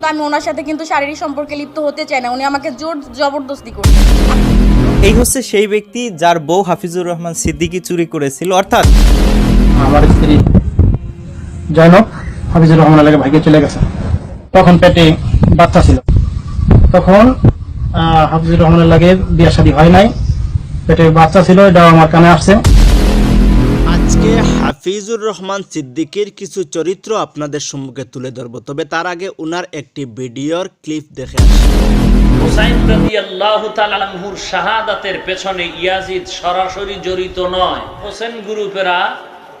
আমি ওনার সাথে কিন্তু শারীরিক সম্পর্কে লিপ্ত হতে চাই না। উনি আমাকে জোর জবরদস্তি করছে। এই হচ্ছে সেই ব্যক্তি যার বউ হাফিজুর রহমান সিদ্দিকী চুরি করেছিল অর্থাৎ আমার স্ত্রী জয়নব হাফিজুর রহমান আলাকে ভাইকে চলে গেছে। তখন পেটে বাচ্চা ছিল। তখন আহ, হাফিজুর রহমান লাগে বিয়ে শাদী হয় নাই। পেটে বাচ্চা ছিল এটাও আমার কানে আসছে। আজকে হাফিজুর রহমান সিদ্দিকীর কিছু চরিত্র আপনাদের সম্মুখে তুলে ধরব তবে তার আগে উনার একটি ভিডিওর ক্লিপ দেখে হুসাইন শাহাদাতের পেছনে ইয়াজিদ সরাসরি জড়িত নয়। হোসেন গ্রুপেরা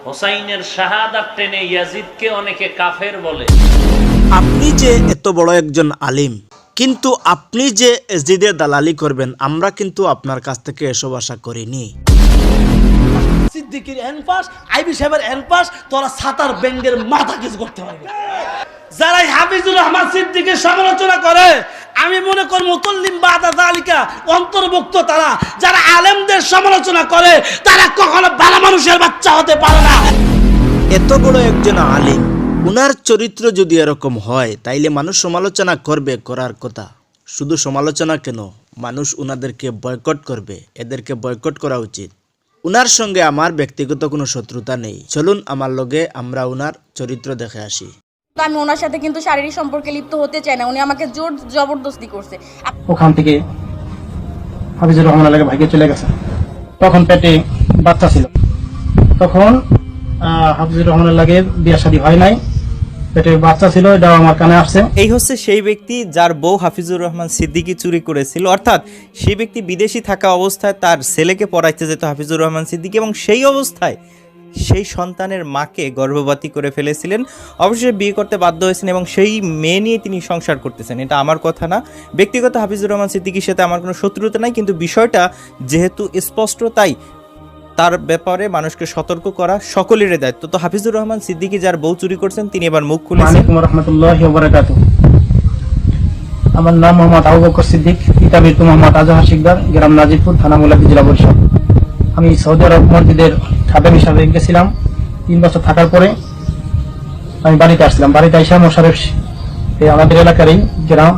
হোসাইনের শাহাদাত টেনে ইয়াজিদকে অনেকে কাফের বলে। আপনি যে এত বড় একজন আলিম কিন্তু আপনি যে এসজিদের দালালি করবেন আমরা কিন্তু আপনার কাছ থেকে এসব আশা করিনি। সিদ্দিকির এনপাস আইবি সাহেবের এনপাস তোরা সাতার ব্যাংকের মাথা কিছু করতে পারবে। যারা হাফিজুর রহমান সিদ্দিকের সমালোচনা করে, আমি মনে করি মুতল্লিম বাদা জালিকা অন্তর্ভুক্ত তারা। যারা আলেমদের সমালোচনা করে, তারা কখনো ভালো মানুষের বাচ্চা হতে পারে না। এত বড় একজন আলিম, উনার চরিত্র যদি এরকম হয়, তাইলে মানুষ সমালোচনা করবে করার কথা। শুধু সমালোচনা কেন? মানুষ উনাদেরকে বয়কট করবে, এদেরকে বয়কট করা উচিত। উনার সঙ্গে আমার ব্যক্তিগত কোনো শত্রুতা নেই। চলুন আমার লগে আমরা উনার চরিত্র দেখে আসি। আমি ওনার সাথে কিন্তু শারীরিক সম্পর্কে লিপ্ত হতে চাই না। উনি আমাকে জোর জবরদস্তি করছে। ওখান থেকে হাফিজুর রহমান আলাকে ভাগে চলে গেছে। তখন পেটে বাচ্চা ছিল। তখন হাফিজুর রহমান লাগে বিয়ে শাদী হয় নাই। এই হচ্ছে সেই ব্যক্তি যার বউ হাফিজুর রহমান সিদ্দিকী চুরি করেছিল। অর্থাৎ সেই ব্যক্তি বিদেশি থাকা অবস্থায় তার ছেলেকে পড়াইতে যেত হাফিজুর রহমান সিদ্দিকী এবং সেই অবস্থায় সেই সন্তানের মাকে গর্ভবতী করে ফেলেছিলেন। অবশ্যই বিয়ে করতে বাধ্য হয়েছেন এবং সেই মেয়ে নিয়ে তিনি সংসার করতেছেন। এটা আমার কথা না। ব্যক্তিগত হাফিজুর রহমান সিদ্দিকীর সাথে আমার কোনো শত্রুতা নাই, কিন্তু বিষয়টা যেহেতু স্পষ্ট, তাই তার ব্যাপারে মানুষকে সতর্ক করা সকলেরই দায়িত্ব। তো হাফিজুর রহমান সিদ্দিকী যার বউ চুরি করছেন, তিনি এবার মুখ বারাকাতু। আমার নাম মোহাম্মদ আবু বকর সিদ্দিক, পিতা মৃত্যু মোহাম্মদ আজহার শিকদার, গ্রাম নাজিরপুর থানা মুলাদি জেলা বরিশাল। আমি সৌদি আরব মসজিদের খাদেম হিসাবে গেছিলাম। তিন বছর থাকার পরে আমি বাড়িতে আসলাম। বাড়িতে আইসা মোশারেফ আমাদের এলাকারই গ্রাম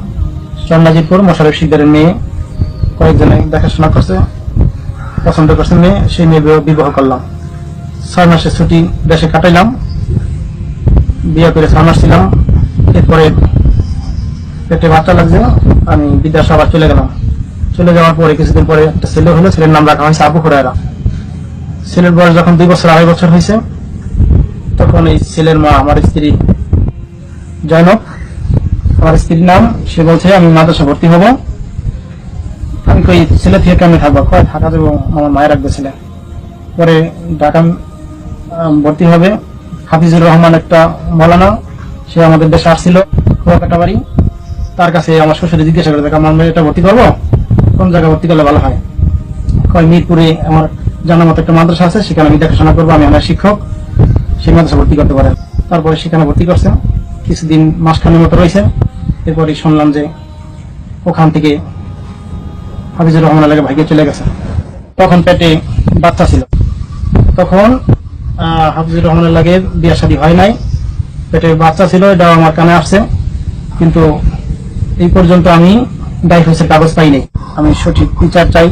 চর নাজিরপুর মোশারেফ শিকদারের মেয়ে। কয়েকজনে দেখাশোনা করছে। পছন্দ করছে মেয়ে সেই মেয়ে বিবাহ করলাম। ছয় মাসের ছুটি দেশে কাটাইলাম। বিয়ে করে ছয় মাস ছিলাম। এরপরে পেটে বাচ্চা লাগছে, আমি বিদেশে আবার চলে গেলাম। চলে যাওয়ার পরে কিছুদিন পরে একটা ছেলে হলো, ছেলের নাম রাখা হয়েছে আবু হুরায়রা। ছেলের বয়স যখন দুই বছর, আড়াই বছর হয়েছে, তখন এই ছেলের মা আমার স্ত্রী জয়নব, আমার স্ত্রীর নাম, সে বলছে, আমি মাদ্রাসা ভর্তি হব। কই ছেলে থেকে কেমন থাকব কয় থাকা দেবো আমার মায়ের রাখবে ছেলে। পরে ঢাকা ভর্তি হবে। হাফিজুর রহমান একটা মৌলানা, সে আমাদের দেশে আসছিল কুয়াকাটা বাড়ি তার কাছে আমার শ্বশুরে জিজ্ঞাসা করে আমার মেয়েটা ভর্তি করব? কোন জায়গায় ভর্তি করলে ভালো হয়? কয় মিরপুরে আমার জানা মতো একটা মাদ্রাসা আছে, সেখানে আমি দেখাশোনা করব, আমি আমার শিক্ষক। সেই মাদ্রাসা ভর্তি করতে পারেন তারপরে সেখানে ভর্তি করছে। কিছুদিন মাসখানের মতো রয়েছে। এরপরে শুনলাম যে ওখান থেকে হাফিজুর রহমান আলাকে ভাইকে চলে গেছে। তখন পেটে বাচ্চা ছিল। তখন হাফিজুর রহমানের লাগে বিয়া শাদী হয় নাই। পেটে বাচ্চা ছিল, এটাও আমার কানে আসছে। কিন্তু এই পর্যন্ত আমি ডাইভোর্সের কাগজ পাইনি আমি সঠিক বিচার চাই।